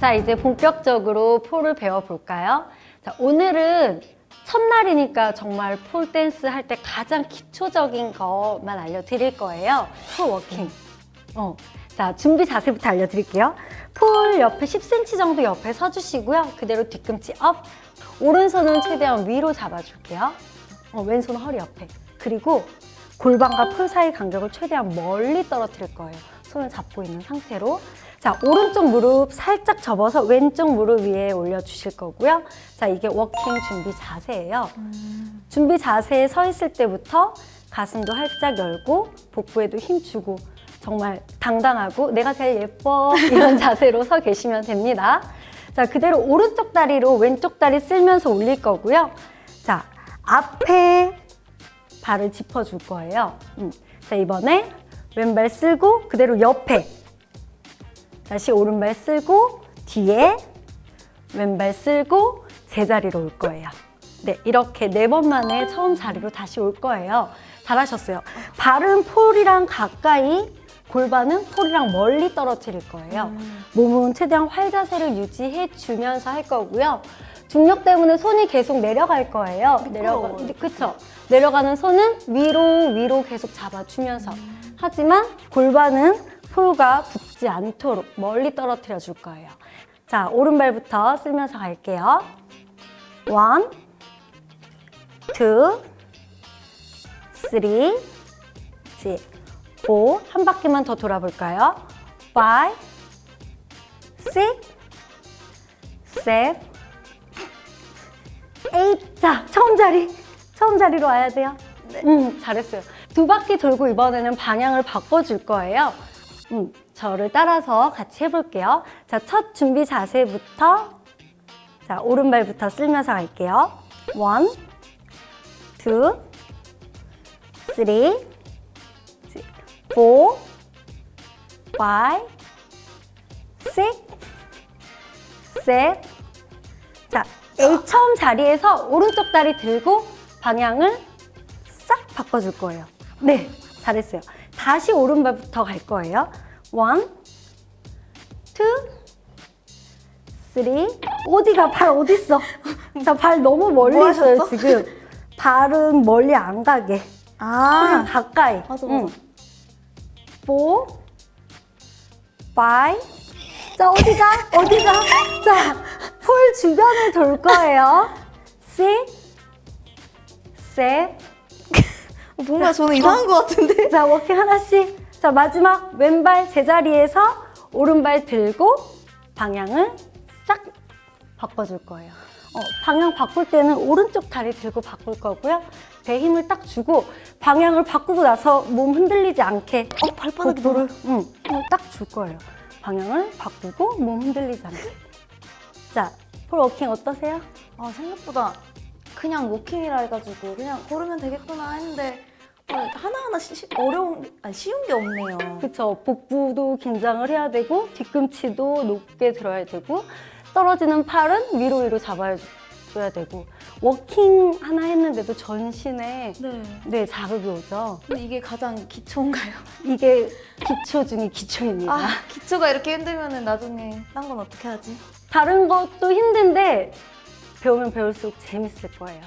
자, 이제 본격적으로 폴을 배워볼까요? 자, 오늘은 첫날이니까 정말 폴 댄스 할 때 가장 기초적인 것만 알려드릴 거예요. 폴 워킹. 어. 자, 준비 자세부터 알려드릴게요. 폴 옆에 10cm 정도 옆에 서주시고요. 그대로 뒤꿈치 업. 오른손은 최대한 위로 잡아줄게요. 어, 왼손 허리 옆에. 그리고 골반과 폴 사이 간격을 최대한 멀리 떨어뜨릴 거예요. 손을 잡고 있는 상태로. 자, 오른쪽 무릎 살짝 접어서 왼쪽 무릎 위에 올려주실 거고요. 자, 이게 워킹 준비 자세예요. 준비 자세에 서 있을 때부터 가슴도 활짝 열고 복부에도 힘 주고 정말 당당하고 내가 제일 예뻐 이런 자세로 서 계시면 됩니다. 자, 그대로 오른쪽 다리로 왼쪽 다리 쓸면서 올릴 거고요. 자, 앞에 발을 짚어줄 거예요. 음. 자, 이번에 왼발 쓸고 그대로 옆에 다시 오른발 쓸고 뒤에 왼발 쓸고 제자리로 올 거예요. 네, 이렇게 네 번 만에 처음 자리로 다시 올 거예요. 잘하셨어요. 발은 폴이랑 가까이, 골반은 폴이랑 멀리 떨어뜨릴 거예요. 몸은 최대한 활 자세를 유지해 주면서 할 거고요. 중력 때문에 손이 계속 내려갈 거예요. 내려가. 그쵸? 내려가는 손은 위로 위로 계속 잡아주면서. 하지만 골반은 폴과 붙 지 않도록 멀리 떨어뜨려 줄 거예요. 자, 오른발부터 쓸면서 갈게요. 원, 투, 쓰리, 지, 오. 한 바퀴만 더 돌아볼까요? 파이, 식, 셋, 에잇. 자, 처음 자리. 처음 자리로 와야 돼요. 음, 잘했어요. 두 바퀴 돌고 이번에는 방향을 바꿔줄 거예요. 음, 저를 따라서 같이 해볼게요. 자, 첫 준비 자세부터 자, 오른발부터 쓸면서 갈게요. 원, 투, 쓰리, 포, 파이, 식, 셋. 자, A 처음 자리에서 오른쪽 다리 들고 방향을 싹 바꿔줄 거예요. 네, 잘했어요. 다시 오른발부터 갈 거예요. 원, 투, 쓰리. 어디가 발 어디 있어? 자, 발 너무 멀리 뭐 있어요? 지금. 발은 멀리 안 가게. 그냥 아, 가까이. 맞아, 응. 맞아. four, five. 자, 어디가? 어디가? 자, 폴 주변을 돌 거예요. six, seven. 뭔가 저는 이상한 것 같은데. 자, 워킹 하나씩. 자, 마지막 왼발 제자리에서 오른발 들고 방향을 싹 바꿔줄 거예요. 어, 방향 바꿀 때는 오른쪽 다리 들고 바꿀 거고요. 배 힘을 딱 주고 방향을 바꾸고 나서 몸 흔들리지 않게 어, 발바닥이 복부를 응, 딱줄 거예요. 방향을 바꾸고 몸 흔들리지 않게. 자, 폴 워킹 어떠세요? 아, 생각보다 그냥 워킹이라 해가지고 그냥 걸으면 되겠구나 했는데 어, 하나하나 시, 시- 어려운, 게- 아니, 쉬운 게 없네요. 그쵸. 복부도 긴장을 해야 되고, 뒤꿈치도 높게 들어야 되고, 떨어지는 팔은 위로 위로 잡아줘야 되고, 워킹 하나 했는데도 전신에 네. 네, 자극이 오죠. 근데 이게 가장 기초인가요? 이게 기초 중에 기초입니다. 아, 기초가 이렇게 힘들면은 나중에 딴 건 어떻게 하지? 다른 것도 힘든데, 배우면 배울수록 재밌을 거예요.